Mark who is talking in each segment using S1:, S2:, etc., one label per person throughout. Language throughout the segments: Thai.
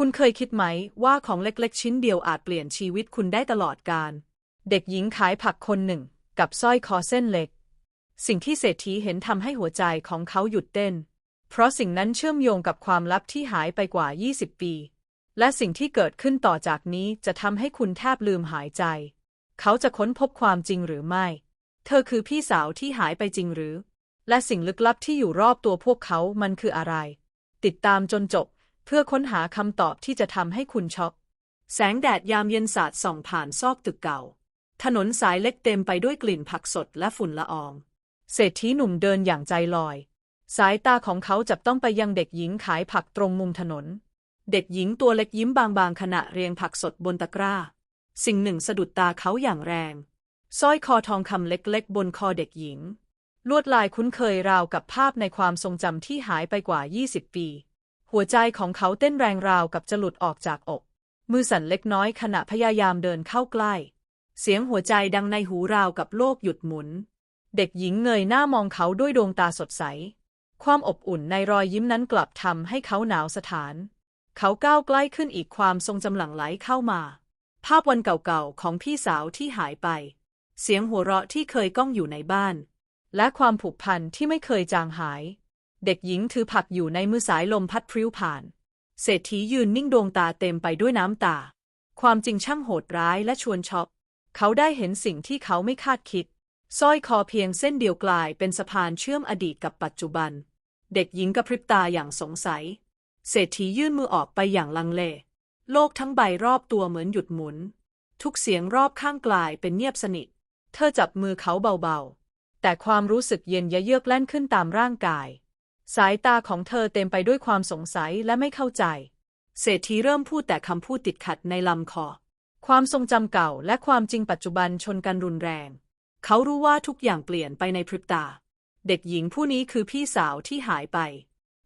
S1: คุณเคยคิดไหมว่าของเล็กๆ ชิ้นเดียวอาจเปลี่ยนชีวิตคุณได้ตลอดกาลเด็กหญิงขายผักคนหนึ่ง กับสร้อยคอเส้นเล็ก สิ่งที่เศรษฐีเห็นทำให้หัวใจของเขาหยุดเต้น เพราะสิ่งนั้นเชื่อมโยงกับความลับที่หายไปกว่า 20 ปี และสิ่งที่เกิดขึ้นต่อจากนี้จะทำให้คุณแทบลืมหายใจ เขาจะค้นพบความจริงหรือไม่ เธอคือพี่สาวที่หายไปจริงหรือ และสิ่งลึกลับที่อยู่รอบตัวพวกเขามันคืออะไร ติดตามจนจบ เพื่อค้นหาคำตอบที่จะทำให้คุณช็อกแสงแดดยามเย็นสาดส่องผ่านซอกตึกเก่า ถนนสายเล็กเต็มไปด้วยกลิ่นผักสดและฝุ่นละออง เศรษฐีหนุ่มเดินอย่างใจลอย สายตาของเขาจับต้องไปยังเด็กหญิงขายผักตรงมุมถนน เด็กหญิงตัวเล็กยิ้มบางๆขณะเรียงผักสดบนตะกร้า สิ่งหนึ่งสะดุดตาเขาอย่างแรงสร้อยคอทองคำเล็กๆ บนคอเด็กหญิง ลวดลายคุ้นเคยราวกับภาพในความทรงจำที่หายไปกว่า 20 ปี หัวใจของเขาเต้นแรงราวกับจะหลุดออกจากอก มือสั่นเล็กน้อยขณะพยายามเดินเข้าใกล้ เสียงหัวใจดังในหูราวกับโลกหยุดหมุน เด็กหญิงเงยหน้ามองเขาด้วยดวงตาสดใส ความอบอุ่นในรอยยิ้มนั้นกลับทำให้เขาหนาวสถาน เขาก้าวใกล้ขึ้นอีกความทรงจำหลั่งไหลเข้ามา ภาพวันเก่าๆของพี่สาวที่หายไป เสียงหัวเราะที่เคยก้องอยู่ในบ้าน และความผูกพันที่ไม่เคยจางหาย เด็กหญิงถือผักอยู่ในมือสายลมพัดพริ้วผ่าน เศรษฐียืนนิ่งดวงตาเต็มไปด้วยน้ำตา ความจริงช่างโหดร้ายและชวนช็อกเขาได้เห็นสิ่งที่เขาไม่คาดคิดสร้อยคอเพียงเส้นเดียวกลายเป็นสะพานเชื่อมอดีตกับปัจจุบัน เด็กหญิงกระพริบตาอย่างสงสัย เศรษฐียื่นมือออกไปอย่างลังเล โลกทั้งใบรอบตัวเหมือนหยุดหมุน ทุกเสียงรอบข้างกลายเป็นเงียบสนิท เธอจับมือเขาเบาๆ แต่ความรู้สึกเย็นยะเยือกแล่นขึ้นตามร่างกาย สายตาของเธอเต็มไปด้วยความสงสัยและไม่เข้าใจ เศรษฐีเริ่มพูดแต่คำพูดติดขัดในลำคอ ความทรงจำเก่าและความจริงปัจจุบันชนกันรุนแรง เขารู้ว่าทุกอย่างเปลี่ยนไปในพริบตา เด็กหญิงผู้นี้คือพี่สาวที่หายไป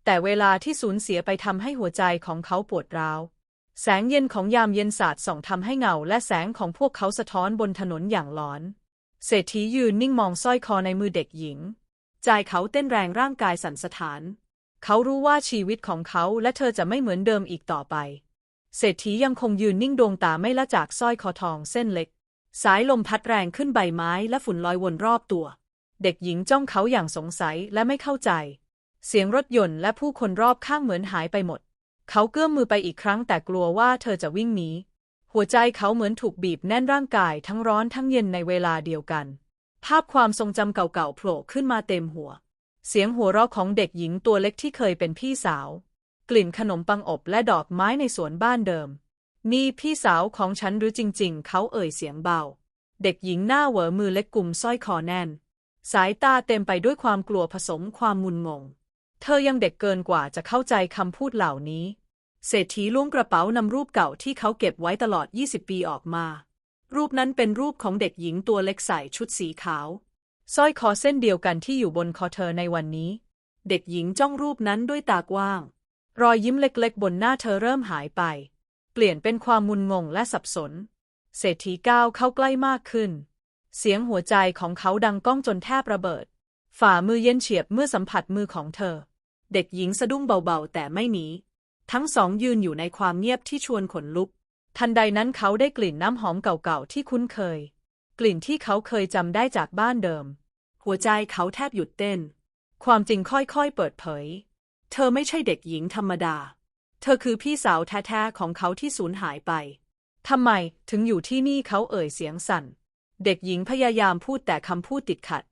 S1: แต่เวลาที่สูญเสียไปทำให้หัวใจของเขาปวดร้าว แสงเย็นของยามเย็นสาดส่องทำให้เงาและแสงของพวกเขาสะท้อนบนถนนอย่างร้อน เศรษฐียืนนิ่งมองสร้อยคอในมือเด็กหญิง ใจเขาเต้นแรงร่างกายสั่นสะท้าน เขารู้ว่าชีวิตของเขาและเธอจะไม่เหมือนเดิมอีกต่อไป เศรษฐียังคงยืนนิ่งดวงตาไม่ละจากสร้อยคอทองเส้นเล็ก สายลมพัดแรงขึ้นใบไม้และฝุ่นลอยวนรอบตัว เด็กหญิงจ้องเขาอย่างสงสัยและไม่เข้าใจ เสียงรถยนต์และผู้คนรอบข้างเหมือนหายไปหมด เขาเกื้อมมือไปอีกครั้งแต่กลัวว่าเธอจะวิ่งหนีหัวใจเขาเหมือนถูกบีบแน่นร่างกายทั้งร้อนทั้งเย็นในเวลาเดียวกัน ภาพความทรงจำเก่าๆโผล่ขึ้นมาเต็มหัว เสียงหัวเราะของเด็กหญิงตัวเล็กที่เคยเป็นพี่สาว กลิ่นขนมปังอบและดอกไม้ในสวนบ้านเดิม นี่พี่สาวของฉันหรือจริง ๆ เขาเอ่ยเสียงเบา เด็กหญิงหน้าเหวอมือเล็กกลุ่มสร้อยคอแน่น สายตาเต็มไปด้วยความกลัวผสมความมุนงง เธอยังเด็กเกินกว่าจะเข้าใจคำพูดเหล่านี้ เศรษฐีล้วงกระเป๋านำรูปเก่าที่เขาเก็บไว้ตลอด 20 ปีออกมา รูปนั้นเป็นรูปของเด็กหญิงตัวเล็กใส่ชุดสีขาวสร้อยคอเส้นเดียวกันที่อยู่บนคอเธอในวันนี้ เด็กหญิงจ้องรูปนั้นด้วยตากว้าง รอยยิ้มเล็กๆ บนหน้าเธอเริ่มหายไป เปลี่ยนเป็นความมุนงงและสับสน เศรษฐีก้าวเข้าใกล้มากขึ้น เสียงหัวใจของเขาดังก้องจนแทบระเบิด ฝ่ามือเย็นเฉียบเมื่อสัมผัสมือของเธอ เด็กหญิงสะดุ้งเบาๆ แต่ไม่หนี ทั้งสองยืนอยู่ในความเงียบที่ชวนขนลุก ทันใดนั้นเขาได้กลิ่นน้ำหอมเก่าๆที่คุ้นเคย กลิ่นที่เขาเคยจำได้จากบ้านเดิม หัวใจเขาแทบหยุดเต้น ความจริงค่อยๆเปิดเผย เธอไม่ใช่เด็กหญิงธรรมดา เธอคือพี่สาวแท้ๆของเขาที่สูญหายไปทำไมถึงอยู่ที่นี่เขาเอ่ยเสียงสั่น เด็กหญิงพยายามพูดแต่คำพูดติดขัด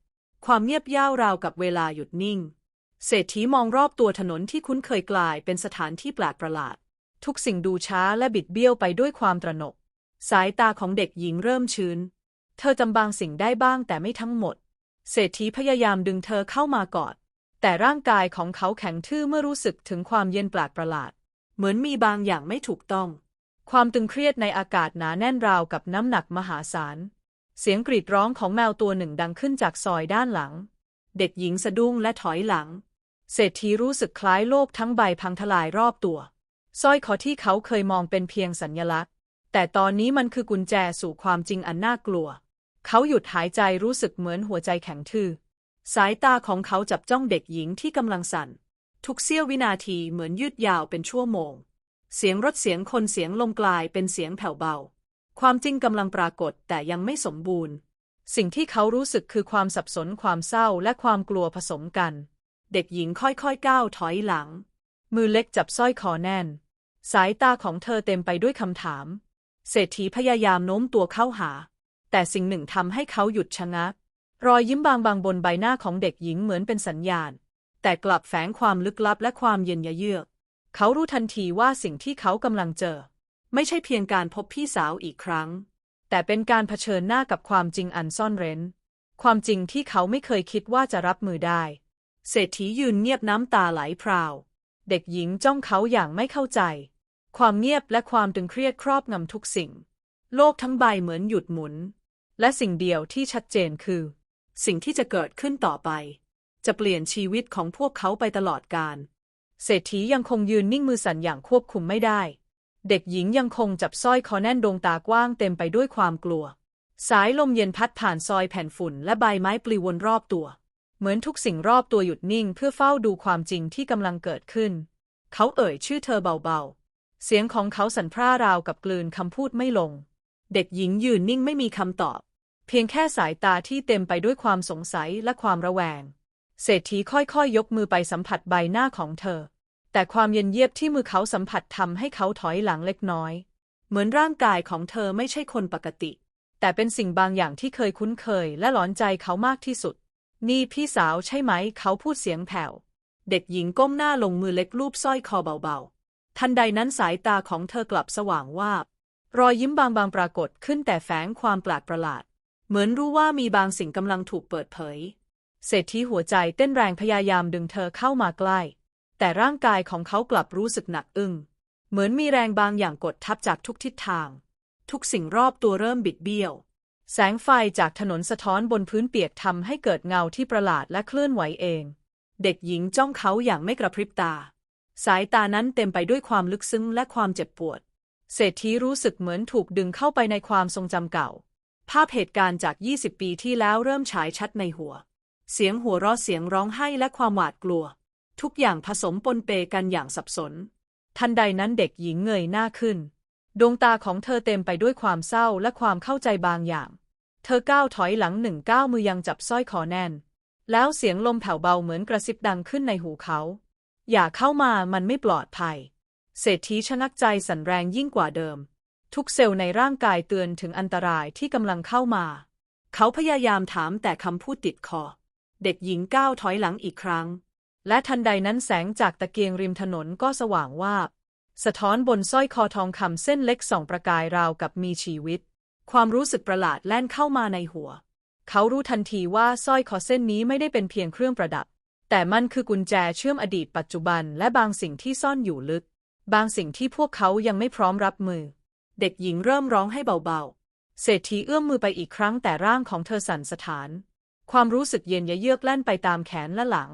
S1: ความเงียบย่าวราวกับเวลาหยุดนิ่ง เศรษฐีมองรอบตัวถนนที่คุ้นเคยกลายเป็นสถานที่แปลกประหลาด ทุกสิ่งดูช้าและบิดเบี้ยวไปด้วยความตระหนก สายตาของเด็กหญิงเริ่มชื้น เธอจำบางสิ่งได้บ้างแต่ไม่ทั้งหมด เศรษฐีพยายามดึงเธอเข้ามากอด แต่ร่างกายของเขาแข็งทื่อเมื่อรู้สึกถึงความเย็นแปลกประหลาด เหมือนมีบางอย่างไม่ถูกต้อง ความตึงเครียดในอากาศหนาแน่นราวกับน้ำหนักมหาศาล เสียงกรีดร้องของแมวตัวหนึ่งดังขึ้นจากซอยด้านหลัง เด็กหญิงสะดุ้งและถอยหลัง เศรษฐีรู้สึกคล้ายโลกทั้งใบพังทลายรอบตัว สร้อยคอที่เขาเคยมองเป็นเพียงสัญญลักษณ์ แต่ตอนนี้มันคือกุญแจสู่ความจริงอันน่ากลัว เขาหยุดหายใจรู้สึกเหมือนหัวใจแข็งทื่อ สายตาของเขาจับจ้องเด็กหญิงที่กำลังสั่น ทุกเสี้ยววินาทีเหมือนยืดยาวเป็นชั่วโมง เสียงรถเสียงคนเสียงลมกลายเป็นเสียงแผ่วเบา ความจริงกำลังปรากฏแต่ยังไม่สมบูรณ์ สิ่งที่เขารู้สึกคือความสับสนความเศร้าและความกลัวผสมกัน เด็กหญิงค่อยๆก้าวถอยหลัง มือเล็กจับสร้อยคอแน่น สายตาของเธอเต็มไปด้วยคำถาม เศรษฐีพยายามโน้มตัวเข้าหา แต่สิ่งหนึ่งทำให้เขาหยุดชะงัก รอยยิ้มบางๆบนใบหน้าของเด็กหญิงเหมือนเป็นสัญญาณ แต่กลับแฝงความลึกลับและความเย็นยะเยือก เขารู้ทันทีว่าสิ่งที่เขากำลังเจอ ไม่ใช่เพียงการพบพี่สาวอีกครั้ง แต่เป็นการเผชิญหน้ากับความจริงอันซ่อนเร้น ความจริงที่เขาไม่เคยคิดว่าจะรับมือได้ เศรษฐียืนเงียบน้ำตาไหลพราว เด็กหญิงจ้องเขาอย่างไม่เข้าใจ ความเงียบและความตึงเครียดครอบงำทุกสิ่ง โลกทั้งใบเหมือนหยุดหมุน และสิ่งเดียวที่ชัดเจนคือ สิ่งที่จะเกิดขึ้นต่อไป จะเปลี่ยนชีวิตของพวกเขาไปตลอดกาลเศรษฐียังคงยืนนิ่งมือสั่นอย่างควบคุมไม่ได้ เด็กหญิงยังคงจับสร้อยคอแน่นดวงตากว้างเต็มไปด้วยความกลัว สายลมเย็นพัดผ่านซอยแผ่นฝุ่นและใบไม้ปลิววนรอบตัว เหมือนทุกสิ่งรอบตัวหยุดนิ่งเพื่อเฝ้าดูความจริงที่กำลังเกิดขึ้น เขาเอ่ยชื่อเธอเบาๆ เสียงของเขาสั่นพร่าราวกับกลืนคำพูดไม่ลง เด็กหญิงยืนนิ่งไม่มีคำตอบ เพียงแค่สายตาที่เต็มไปด้วยความสงสัยและความระแวง เศรษฐีค่อยๆยกมือไปสัมผัสใบหน้าของเธอ แต่ความเย็นเยียบที่มือเขาสัมผัสทำให้เขาถอยหลังเล็กน้อย เหมือนร่างกายของเธอไม่ใช่คนปกติ แต่เป็นสิ่งบางอย่างที่เคยคุ้นเคยและหลอนใจเขามากที่สุด นี่พี่สาวใช่ไหม เขาพูดเสียงแผ่ว เด็กหญิงก้มหน้าลงมือเล็กลูบสร้อยคอเบาๆ ทันใดนั้นสายตาของเธอกลับสว่างวาบ รอยยิ้มบางๆปรากฏขึ้นแต่แฝงความแปลกประหลาด เหมือนรู้ว่ามีบางสิ่งกำลังถูกเปิดเผย เศรษฐีหัวใจเต้นแรงพยายามดึงเธอเข้ามาใกล้ แต่ร่างกายของเขากลับรู้สึกหนักอึ้ง เหมือนมีแรงบางอย่างกดทับจากทุกทิศทาง ทุกสิ่งรอบตัวเริ่มบิดเบี้ยว แสงไฟจากถนนสะท้อนบนพื้นเปียกทำให้เกิดเงาที่ประหลาดและเคลื่อนไหวเอง เด็กหญิงจ้องเขาอย่างไม่กระพริบตา สายตานั้นเต็มไปด้วยความลึกซึ้งและความเจ็บปวด เศรษฐีรู้สึกเหมือนถูกดึงเข้าไปในความทรงจำเก่า ภาพเหตุการณ์จาก 20 ปีที่แล้วเริ่มฉายชัดในหัว เสียงหัวเราะเสียงร้องไห้และความหวาดกลัว ทุกอย่างผสมปนเปกันอย่างสับสน ทันใดนั้นเด็กหญิงเงยหน้าขึ้น ดวงตาของเธอเต็มไปด้วยความเศร้าและความเข้าใจบางอย่าง เธอก้าวถอยหลังหนึ่งก้าวมือยังจับสร้อยคอแน่น แล้วเสียงลมแผ่วเบาเหมือนกระซิบดังขึ้นในหูเขา อย่าเข้ามามันไม่ปลอดภัย เศรษฐีชะงักใจสั่นแรงยิ่งกว่าเดิม ทุกเซลล์ในร่างกายเตือนถึงอันตรายที่กำลังเข้ามา เขาพยายามถามแต่คำพูดติดคอ เด็กหญิงก้าวถอยหลังอีกครั้ง และทันใดนั้นแสงจากตะเกียงริมถนนก็สว่างวาบ สะท้อนบนสร้อยคอทองคำเส้นเล็กสองประกายราวกับมีชีวิต ความรู้สึกประหลาดแล่นเข้ามาในหัว เขารู้ทันทีว่าสร้อยคอเส้นนี้ไม่ได้เป็นเพียงเครื่องประดับ แต่มันคือกุญแจเชื่อมอดีตปัจจุบันและบางสิ่งที่ซ่อนอยู่ลึก บางสิ่งที่พวกเขายังไม่พร้อมรับมือ เด็กหญิงเริ่มร้องให้เบาๆ เศรษฐีเอื้อมมือไปอีกครั้งแต่ร่างของเธอสั่นสะท้าน ความรู้สึกเย็นยะเยือกแล่นไปตามแขนและหลัง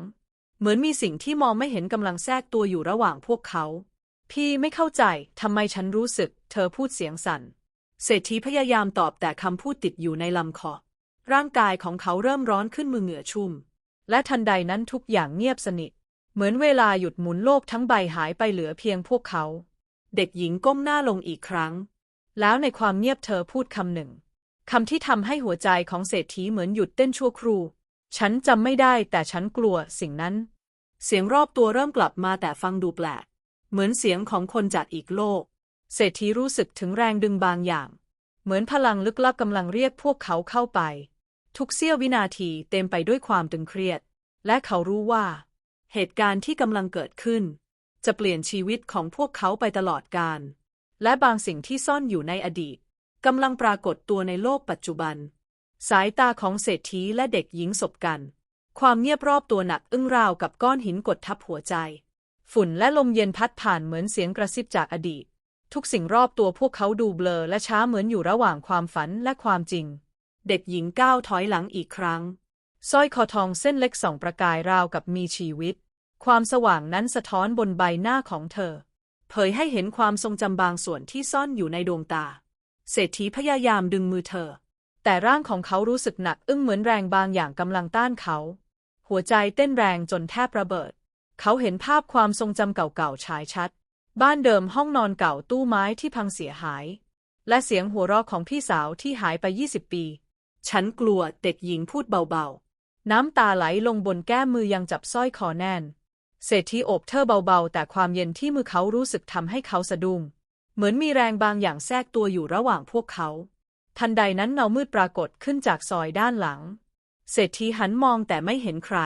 S1: เหมือนมีสิ่งที่มองไม่เห็นกำลังแทรกตัวอยู่ระหว่างพวกเขา พี่ไม่เข้าใจ ทำไมฉันรู้สึก เธอพูดเสียงสั่น เศรษฐีพยายามตอบแต่คำพูดติดอยู่ในลำคอ ร่างกายของเขาเริ่มร้อนขึ้นมือเหงื่อชุ่ม และทันใดนั้นทุกอย่างเงียบสนิท เหมือนเวลาหยุดหมุนโลกทั้งใบหายไปเหลือเพียงพวกเขา เด็กหญิงก้มหน้าลงอีกครั้ง แล้วในความเงียบเธอพูดคำหนึ่งคำที่ทำให้หัวใจของเศรษฐีเหมือนหยุดเต้นชั่วครู่ ฉันจำไม่ได้แต่ฉันกลัวสิ่งนั้น เสียงรอบตัวเริ่มกลับมาแต่ฟังดูแปลก เหมือนเสียงของคนจากอีกโลก เศรษฐีรู้สึกถึงแรงดึงบางอย่าง เหมือนพลังลึกลับกำลังเรียกพวกเขาเข้าไป ทุกเสี้ยววินาทีเต็มไปด้วยความตึงเครียด และเขารู้ว่า เหตุการณ์ที่กำลังเกิดขึ้น จะเปลี่ยนชีวิตของพวกเขาไปตลอดกาลและบางสิ่งที่ซ่อนอยู่ในอดีตกำลังปรากฏตัวในโลกปัจจุบัน สายตาของเศรษฐีและเด็กหญิงสบกัน ความเงียบรอบตัวหนักอึ้งราวกับก้อนหินกดทับหัวใจ ฝุ่นและลมเย็นพัดผ่านเหมือนเสียงกระซิบจากอดีต ทุกสิ่งรอบตัวพวกเขาดูเบลอและช้าเหมือนอยู่ระหว่างความฝันและความจริง เด็กหญิงก้าวถอยหลังอีกครั้งสร้อยคอทองเส้นเล็กส่องประกายราวกับมีชีวิต ความสว่างนั้นสะท้อนบนใบหน้าของเธอ เผยให้เห็นความทรงจำบางส่วนที่ซ่อนอยู่ในดวงตา เศรษฐีพยายามดึงมือเธอ แต่ร่างของเขารู้สึกหนักอึ้งเหมือนแรงบางอย่างกำลังต้านเขา หัวใจเต้นแรงจนแทบระเบิด เขาเห็นภาพความทรงจำเก่าๆ ฉายชัด บ้านเดิมห้องนอนเก่าตู้ไม้ที่พังเสียหาย และเสียงหัวเราะของพี่สาวที่หายไป 20 ปี ฉันกลัวเด็กหญิงพูดเบาๆ น้ำตาไหลลงบนแก้มมือยังจับสร้อยคอแน่น เศรษฐีอบเธอเบาๆ แต่ความเย็นที่มือเขารู้สึกทำให้เขาสะดุ้ง เหมือนมีแรงบางอย่างแทรกตัวอยู่ระหว่างพวกเขา ทันใดนั้นเงามืดปรากฏขึ้นจากซอยด้านหลัง เศรษฐีหันมองแต่ไม่เห็นใคร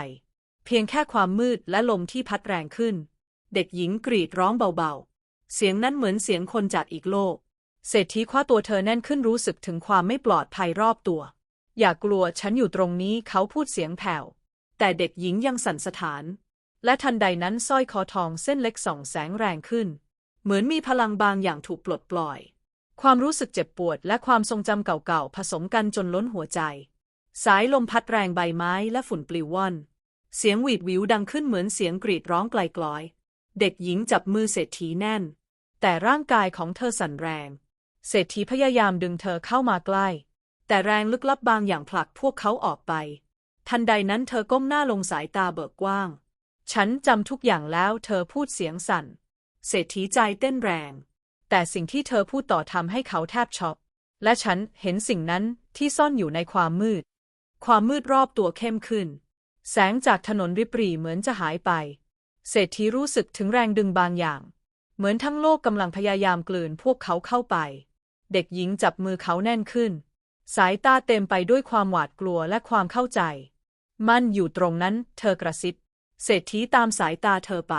S1: เพียงแค่ความมืดและลมที่พัดแรงขึ้น เด็กหญิงกรีดร้องเบาๆ เสียงนั้นเหมือนเสียงคนจากอีกโลก เศรษฐีคว้าตัวเธอแน่นขึ้นรู้สึกถึงความไม่ปลอดภัยรอบตัว อย่ากลัวฉันอยู่ตรงนี้เขาพูดเสียงแผ่ว แต่เด็กหญิงยังสั่นสะท้าน และทันใดนั้นสร้อยคอทองเส้นเล็กส่องแสงแรงขึ้น เหมือนมีพลังบางอย่างถูกปลดปล่อย ความรู้สึกเจ็บปวดและความทรงจำเก่าๆผสมกันจนล้นหัวใจ สายลมพัดแรงใบไม้และฝุ่นปลิวว่อน เสียงหวีดวิวดังขึ้นเหมือนเสียงกรีดร้องไกลๆเด็กหญิงจับมือเศรษฐีแน่น แต่ร่างกายของเธอสั่นแรง เศรษฐีพยายามดึงเธอเข้ามาใกล้ แต่แรงลึกลับบางอย่างผลักพวกเขาออกไป ทันใดนั้นเธอก้มหน้าลงสายตาเบิกกว้าง ฉันจำทุกอย่างแล้วเธอพูดเสียงสั่น เศรษฐีใจเต้นแรง แต่สิ่งที่เธอพูดต่อทำให้เขาแทบช็อก และฉันเห็นสิ่งนั้นที่ซ่อนอยู่ในความมืด ความมืดรอบตัวเข้มขึ้น แสงจากถนนริบหรี่เหมือนจะหายไป เศรษฐีรู้สึกถึงแรงดึงบางอย่าง เหมือนทั้งโลกกำลังพยายามกลืนพวกเขาเข้าไป เด็กหญิงจับมือเขาแน่นขึ้น สายตาเต็มไปด้วยความหวาดกลัวและความเข้าใจ มันอยู่ตรงนั้น เธอกระซิบ เศรษฐีตามสายตาเธอไป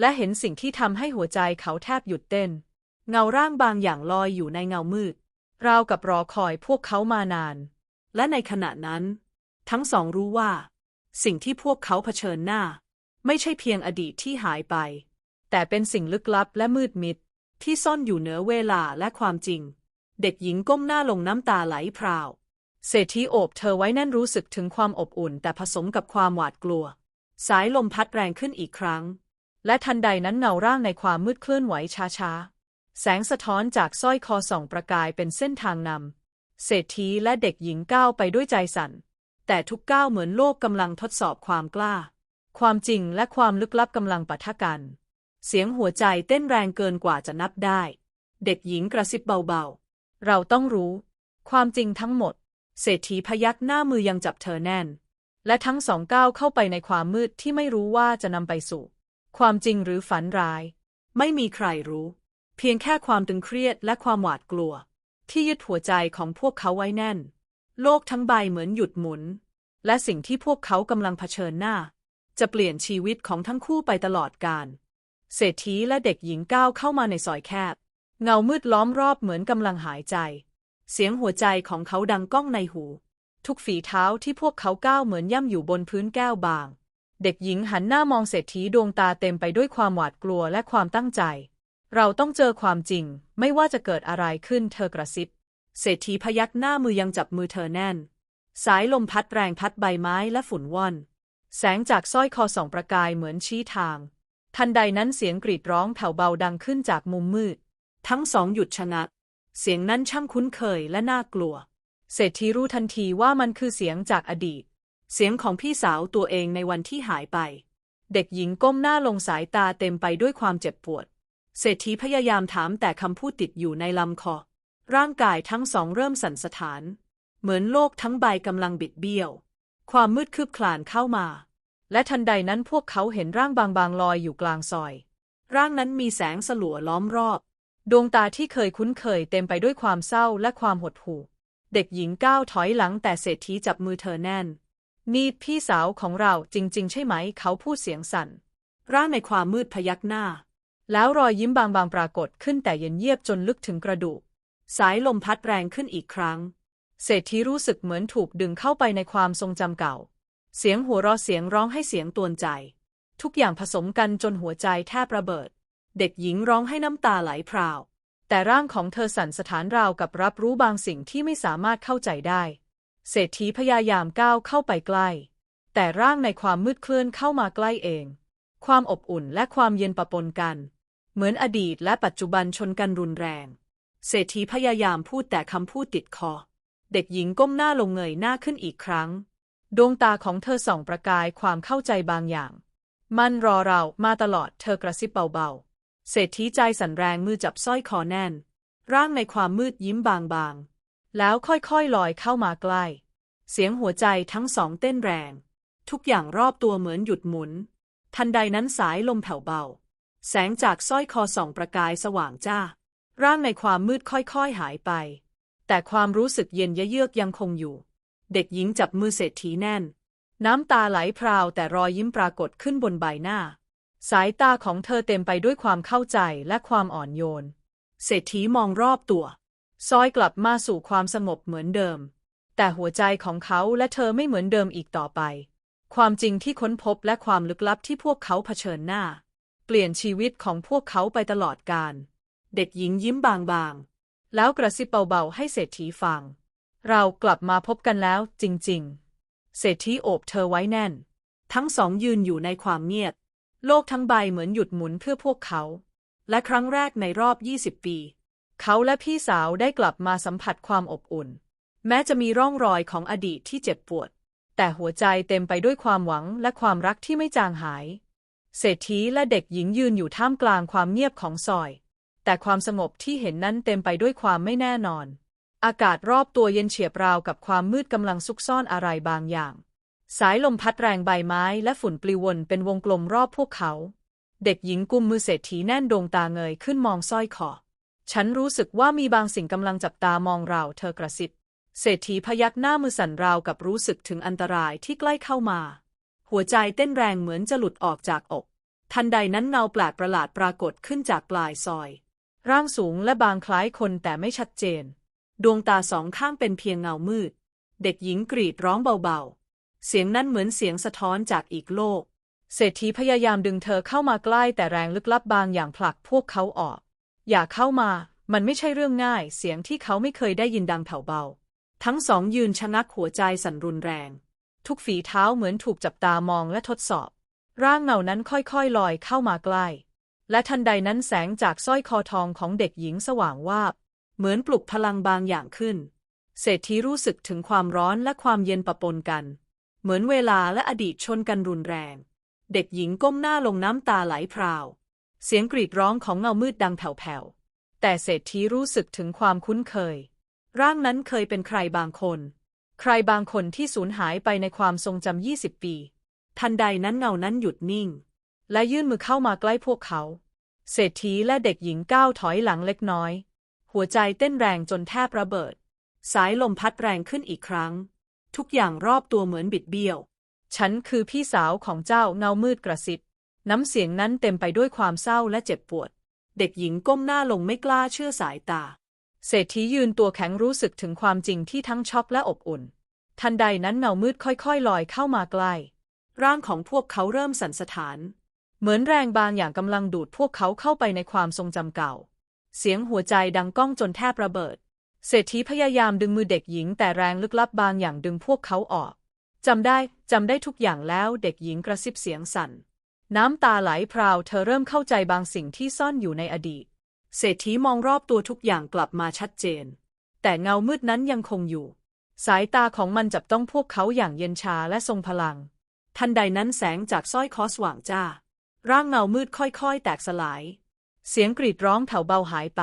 S1: และเห็นสิ่งที่ทำให้หัวใจเขาแทบหยุดเต้น เงาร่างบางอย่างลอยอยู่ในเงามืด ราวกับรอคอยพวกเขามานาน และในขณะนั้น ทั้งสองรู้ว่า สิ่งที่พวกเขาเผชิญหน้า ไม่ใช่เพียงอดีตที่หายไป แต่เป็นสิ่งลึกลับและมืดมิด ที่ซ่อนอยู่เหนือเวลาและความจริง เด็กหญิงก้มหน้าลงน้ำตาไหลพราว เศรษฐีโอบเธอไว้แน่นรู้สึกถึงความอบอุ่น แต่ผสมกับความหวาดกลัว สายลมพัดแรงขึ้นอีกครั้ง และทันใดนั้นเงาร่างในความมืดเคลื่อนไหวช้าๆ แสงสะท้อนจากสร้อยคอส่องประกายเป็นเส้นทางนำเศรษฐีและเด็กหญิงก้าวไปด้วยใจสั่น แต่ทุกก้าวเหมือนโลกกำลังทดสอบความกล้า ความจริงและความลึกลับกำลังปะทะกัน เสียงหัวใจเต้นแรงเกินกว่าจะนับได้ เด็กหญิงกระซิบเบาๆ เราต้องรู้ ความจริงทั้งหมด เศรษฐีพยักหน้ามือยังจับเธอแน่น และทั้งสองก้าวเข้าไปในความมืดที่ไม่รู้ว่าจะนำไปสู่ ความจริงหรือฝันร้าย ไม่มีใครรู้ เพียงแค่ความตึงเครียดและความหวาดกลัว ที่ยึดหัวใจของพวกเขาไว้แน่น โลกทั้งใบเหมือนหยุดหมุน และสิ่งที่พวกเขากำลังเผชิญหน้า จะเปลี่ยนชีวิตของทั้งคู่ไปตลอดกาลเศรษฐีและเด็กหญิงก้าวเข้ามาในซอยแคบ เงามืดล้อมรอบเหมือนกำลังหายใจ เสียงหัวใจของเขาดังก้องในหู ทุกฝีเท้าที่พวกเขาก้าวเหมือนย่ำอยู่บนพื้นแก้วบาง เด็กหญิงหันหน้ามองเศรษฐีดวงตาเต็มไปด้วยความหวาดกลัวและความตั้งใจ เราต้องเจอความจริง ไม่ว่าจะเกิดอะไรขึ้นเธอกระซิบ เศรษฐีพยักหน้ามือยังจับมือเธอแน่น สายลมพัดแรงพัดใบไม้และฝุ่นว่อน แสงจากสร้อยคอส่องประกายเหมือนชี้ทาง ทันใดนั้นเสียงกรีดร้องแผ่วเบาดังขึ้นจากมุมมืด ทั้งสองหยุดชะงัก เสียงนั้นช่างคุ้นเคยและน่ากลัว เศรษฐีรู้ทันทีว่ามันคือเสียงจากอดีต เสียงของพี่สาวตัวเองในวันที่หายไป เด็กหญิงก้มหน้าลงสายตาเต็มไปด้วยความเจ็บปวด เศรษฐีพยายามถามแต่คำพูดติดอยู่ในลำคอ ร่างกายทั้งสองเริ่มสั่นสะท้าน เหมือนโลกทั้งใบกำลังบิดเบี้ยว ความมืดคืบคลานเข้ามา และทันใดนั้นพวกเขาเห็นร่างบางๆลอยอยู่กลางซอย ร่างนั้นมีแสงสลัวล้อมรอบ ดวงตาที่เคยคุ้นเคยเต็มไปด้วยความเศร้าและความหดหู่ เด็กหญิงก้าวถอยหลังแต่เศรษฐีจับมือเธอแน่น นี่พี่สาวของเราจริง ๆ ใช่ไหม เขาพูดเสียงสั่น ร่างในความมืดพยักหน้า แล้วรอยยิ้มบางๆปรากฏขึ้นแต่เย็นเยียบจนลึกถึงกระดูก สายลมพัดแรงขึ้นอีกครั้ง เศรษฐีรู้สึกเหมือนถูกดึงเข้าไปในความทรงจำเก่า เสียงหัวเราะเสียงร้องให้เสียงตวนใจ ทุกอย่างผสมกันจนหัวใจแทบระเบิด เด็กหญิงร้องให้น้ำตาไหลพราว แต่ร่างของเธอสั่นสะท้านราวกับรับรู้บางสิ่งที่ไม่สามารถเข้าใจได้ เศรษฐีพยายามก้าวเข้าไปใกล้ แต่ร่างในความมืดเคลื่อนเข้ามาใกล้เอง ความอบอุ่นและความเย็นปะปนกัน เหมือนอดีตและปัจจุบันชนกันรุนแรง เศรษฐีพยายามพูดแต่คำพูดติดคอ เด็กหญิงก้มหน้าลงเงยหน้าขึ้นอีกครั้ง ดวงตาของเธอส่องประกายความเข้าใจบางอย่าง มันรอเรามาตลอดเธอกระซิบเบาๆ เศรษฐีใจสั่นแรงมือจับสร้อยคอแน่น ร่างในความมืดยิ้มบางๆ แล้วค่อยๆลอยเข้ามาใกล้ เสียงหัวใจทั้งสองเต้นแรง ทุกอย่างรอบตัวเหมือนหยุดหมุน ทันใดนั้นสายลมแผ่วเบา แสงจากสร้อยคอส่องประกายสว่างจ้า ร่างในความมืดค่อยๆหายไป แต่ความรู้สึกเย็นยะเยือกยังคงอยู่ เด็กหญิงจับมือเศรษฐีแน่น น้ำตาไหลพราวแต่รอยยิ้มปรากฏขึ้นบนใบหน้า สายตาของเธอเต็มไปด้วยความเข้าใจและความอ่อนโยน เศรษฐีมองรอบตัว ซอยกลับมาสู่ความสงบเหมือนเดิม แต่หัวใจของเขาและเธอไม่เหมือนเดิมอีกต่อไป ความจริงที่ค้นพบและความลึกลับที่พวกเขาเผชิญหน้า เปลี่ยนชีวิตของพวกเขาไปตลอดกาล เด็กหญิงยิ้มบางๆ แล้วกระซิบเบาๆ ให้เศรษฐีฟัง เรากลับมาพบกันแล้วจริงๆ เศรษฐีโอบเธอไว้แน่น ทั้งสองยืนอยู่ในความเงียบ โลกทั้งใบเหมือนหยุดหมุนเพื่อพวกเขา และครั้งแรกในรอบ 20 ปี เขาและพี่สาวได้กลับมาสัมผัสความอบอุ่น แม้จะมีร่องรอยของอดีตที่เจ็บปวด แต่หัวใจเต็มไปด้วยความหวังและความรักที่ไม่จางหาย เศรษฐีและเด็กหญิงยืนอยู่ท่ามกลางความเงียบของซอย แต่ความสงบที่เห็นนั้นเต็มไปด้วยความไม่แน่นอน อากาศรอบตัวเย็นเฉียบราวกับความมืดกำลังซุกซ่อนอะไรบางอย่าง สายลมพัดแรงใบไม้และฝุ่นปลิววนเป็นวงกลมรอบพวกเขา เด็กหญิงกุมมือเศรษฐีแน่นดวงตาเงยขึ้นมองสร้อยคอ ฉันรู้สึกว่ามีบางสิ่งกำลังจับตามองเรา เธอกระซิบ เศรษฐีพยักหน้ามือสั่นราวกับรู้สึกถึงอันตรายที่ใกล้เข้ามา หัวใจเต้นแรงเหมือนจะหลุดออกจากอก ทันใดนั้นเงาแปลกประหลาดปรากฏขึ้นจากปลายซอย ร่างสูงและบางคล้ายคนแต่ไม่ชัดเจน ดวงตาสองข้างเป็นเพียงเงามืด เด็กหญิงกรีดร้องเบาๆ เสียงนั้นเหมือนเสียงสะท้อนจากอีกโลก เศรษฐีพยายามดึงเธอเข้ามาใกล้แต่แรงลึกลับบางอย่างผลักพวกเขาออก อย่าเข้ามา มันไม่ใช่เรื่องง่าย เสียงที่เขาไม่เคยได้ยินดังแผ่วเบา ทั้งสองยืนชะงักหัวใจสั่นรุนแรง ทุกฝีเท้าเหมือนถูกจับตามองและทดสอบ ร่างเงานั้นค่อยๆลอยเข้ามาใกล้ และทันใดนั้นแสงจากสร้อยคอทองของเด็กหญิงสว่างวาบ เหมือนปลุกพลังบางอย่างขึ้น เศรษฐีรู้สึกถึงความร้อนและความเย็นปะปนกัน เหมือนเวลาและอดีตชนกันรุนแรง เด็กหญิงก้มหน้าลงน้ำตาไหลพราว เสียงกรีดร้องของเงามืดดังแผ่วๆ แต่เศรษฐีรู้สึกถึงความคุ้นเคย ร่างนั้นเคยเป็นใครบางคน ใครบางคนที่สูญหายไปในความทรงจำ20 ปี ทันใดนั้นเงานั้นหยุดนิ่ง และยื่นมือเข้ามาใกล้พวกเขา เศรษฐีและเด็กหญิงก้าวถอยหลังเล็กน้อย หัวใจเต้นแรงจนแทบระเบิด สายลมพัดแรงขึ้นอีกครั้ง ทุกอย่างรอบตัวเหมือนบิดเบี้ยว ฉันคือพี่สาวของเจ้าเงามืดกระซิบน้ำเสียงนั้นเต็มไปด้วยความเศร้าและเจ็บปวด เด็กหญิงก้มหน้าลงไม่กล้าเชื่อสายตา เศรษฐียืนตัวแข็งรู้สึกถึงความจริงที่ทั้งช็อกและอบอุ่น ทันใดนั้นเงามืดค่อยๆลอยเข้ามาใกล้ ร่างของพวกเขาเริ่มสั่นสะท้าน เหมือนแรงบางอย่างกำลังดูดพวกเขาเข้าไปในความทรงจำเก่า เสียงหัวใจดังก้องจนแทบระเบิด เศรษฐีพยายามดึงมือเด็กหญิง แต่แรงลึกลับบางอย่างดึงพวกเขาออกจำได้จำได้ทุกอย่างแล้วเด็กหญิงกระซิบเสียงสั่น น้ำตาไหลพราวเธอเริ่มเข้าใจบางสิ่งที่ซ่อนอยู่ในอดีต เศรษฐีมองรอบตัวทุกอย่างกลับมาชัดเจน แต่เงามืดนั้นยังคงอยู่ สายตาของมันจับต้องพวกเขาอย่างเย็นชาและทรงพลัง ทันใดนั้นแสงจากสร้อยคอสว่างจ้า ร่างเงามืดค่อยๆ แตกสลาย เสียงกรีดร้องแผ่วเบาหายไป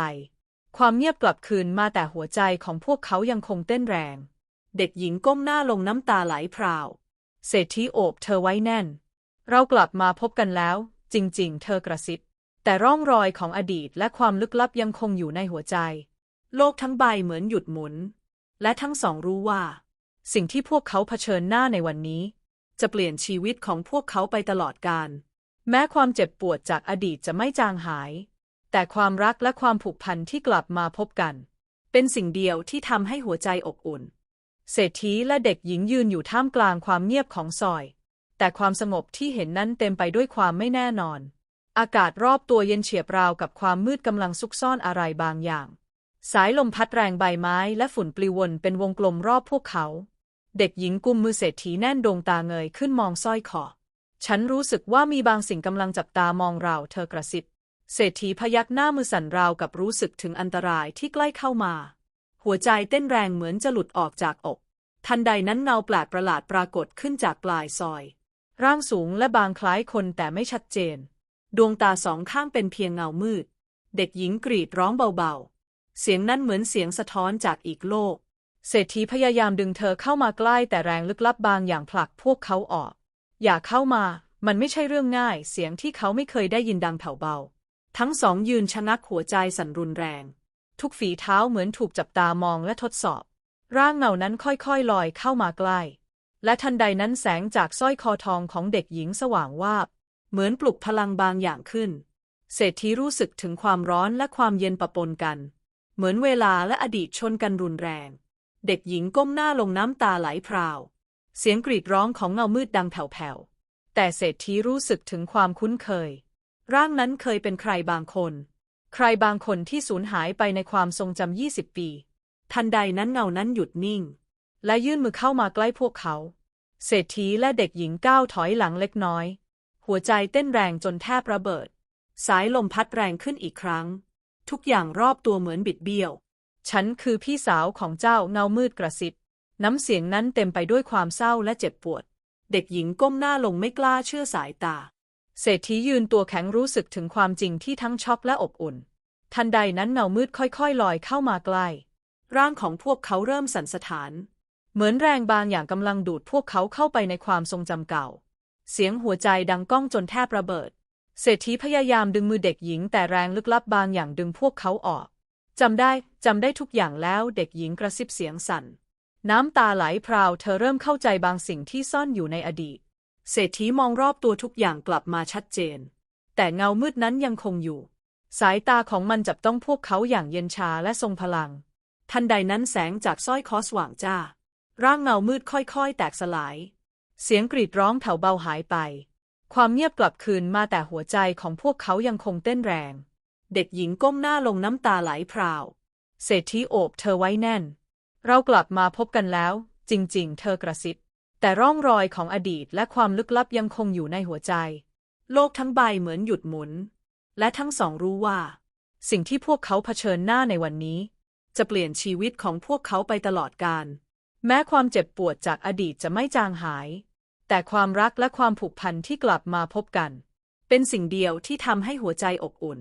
S1: ความเงียบกลับคืนมาแต่หัวใจของพวกเขายังคงเต้นแรง เด็กหญิงก้มหน้าลงน้ำตาไหลพราว เศรษฐีโอบเธอไว้แน่น เรากลับมาพบกันแล้ว จริง ๆ เธอกระซิบ แต่ร่องรอยของอดีตและความลึกลับยังคงอยู่ในหัวใจ โลกทั้งใบเหมือนหยุดหมุน และทั้งสองรู้ว่า สิ่งที่พวกเขาเผชิญหน้าในวันนี้ จะเปลี่ยนชีวิตของพวกเขาไปตลอดกาล แม้ความเจ็บปวดจากอดีตจะไม่จางหาย แต่ความรักและความผูกพันที่กลับมาพบกัน เป็นสิ่งเดียวที่ทำให้หัวใจอบอุ่น เศรษฐีและเด็กหญิงยืนอยู่ท่ามกลางความเงียบของซอย แต่ความสงบที่เห็นนั้นเต็มไปด้วยความไม่แน่นอน อากาศรอบตัวเย็นเฉียบราวกับความมืดกำลังซุกซ่อนอะไรบางอย่าง สายลมพัดแรงใบไม้และฝุ่นปลิววนเป็นวงกลมรอบพวกเขา เด็กหญิงกุมมือเศรษฐีแน่นดวงตาเงยขึ้นมองสร้อยคอ ฉันรู้สึกว่ามีบางสิ่งกำลังจับตามองเรา เธอกระซิบ เศรษฐีพยักหน้ามือสั่นราวกับรู้สึกถึงอันตรายที่ใกล้เข้ามา หัวใจเต้นแรงเหมือนจะหลุดออกจากอก ทันใดนั้นเงาแปลกประหลาดปรากฏขึ้นจากปลายซอย ร่างสูงและบางคล้ายคนแต่ไม่ชัดเจน ดวงตาสองข้างเป็นเพียงเงามืด เด็กหญิงกรีดร้องเบาๆ เสียงนั้นเหมือนเสียงสะท้อนจากอีกโลก เศรษฐีพยายามดึงเธอเข้ามาใกล้แต่แรงลึกลับบางอย่างผลักพวกเขาออก อย่าเข้ามา มันไม่ใช่เรื่องง่าย เสียงที่เขาไม่เคยได้ยินดังแผ่วเบา ทั้งสองยืนชะงักหัวใจสั่นรุนแรง ทุกฝีเท้าเหมือนถูกจับตามองและทดสอบ ร่างเงานั้นค่อยๆลอยเข้ามาใกล้ และทันใดนั้นแสงจากสร้อยคอทองของเด็กหญิงสว่างวาบ เหมือนปลุกพลังบางอย่างขึ้น เศรษฐีรู้สึกถึงความร้อนและความเย็นปะปนกัน เหมือนเวลาและอดีตชนกันรุนแรง เด็กหญิงก้มหน้าลงน้ำตาไหลพราว เสียงกรีดร้องของเงามืดดังแผ่วๆ แต่เศรษฐีรู้สึกถึงความคุ้นเคย ร่างนั้นเคยเป็นใครบางคน ใครบางคนที่สูญหายไปในความทรงจำยี่สิบปี ทันใดนั้นเงานั้นหยุดนิ่ง และยื่นมือเข้ามาใกล้พวกเขา เศรษฐีและเด็กหญิงก้าวถอยหลังเล็กน้อย หัวใจเต้นแรงจนแทบระเบิด สายลมพัดแรงขึ้นอีกครั้ง ทุกอย่างรอบตัวเหมือนบิดเบี้ยว ฉันคือพี่สาวของเจ้าเงามืดกระซิบ น้ำเสียงนั้นเต็มไปด้วยความเศร้าและเจ็บปวด เด็กหญิงก้มหน้าลงไม่กล้าเชื่อสายตา เศรษฐียืนตัวแข็งรู้สึกถึงความจริงที่ทั้งช็อกและอบอุ่น ทันใดนั้นเงามืดค่อยๆ ลอยเข้ามาใกล้ ร่างของพวกเขาเริ่มสั่นสะท้าน เหมือนแรงบางอย่างกำลังดูดพวกเขาเข้าไปในความทรงจำเก่า เสียงหัวใจดังก้องจนแทบระเบิด เศรษฐีพยายามดึงมือเด็กหญิง แต่แรงลึกลับบางอย่างดึงพวกเขาออกจำได้จำได้ทุกอย่างแล้วเด็กหญิงกระซิบเสียงสั่น น้ำตาไหลพราวเธอเริ่มเข้าใจบางสิ่งที่ซ่อนอยู่ในอดีต เศรษฐีมองรอบตัวทุกอย่างกลับมาชัดเจน แต่เงามืดนั้นยังคงอยู่ สายตาของมันจับต้องพวกเขาอย่างเย็นชาและทรงพลัง ทันใดนั้นแสงจากสร้อยคอสว่างจ้า ร่างเงามืดค่อยๆ แตกสลาย เสียงกรีดร้องแผ่วเบาหายไป ความเงียบกลับคืนมาแต่หัวใจของพวกเขายังคงเต้นแรง เด็กหญิงก้มหน้าลงน้ำตาไหลพราว เศรษฐีโอบเธอไว้แน่น เรากลับมาพบกันแล้ว จริง ๆ เธอกระซิบ แต่ร่องรอยของอดีตและความลึกลับยังคงอยู่ในหัวใจ โลกทั้งใบเหมือนหยุดหมุน และทั้งสองรู้ว่า สิ่งที่พวกเขาเผชิญหน้าในวันนี้ จะเปลี่ยนชีวิตของพวกเขาไปตลอดกาลแม้ความเจ็บปวดจากอดีตจะไม่จางหาย แต่ความรักและความผูกพันที่กลับมาพบกัน เป็นสิ่งเดียวที่ทำให้หัวใจอบอุ่น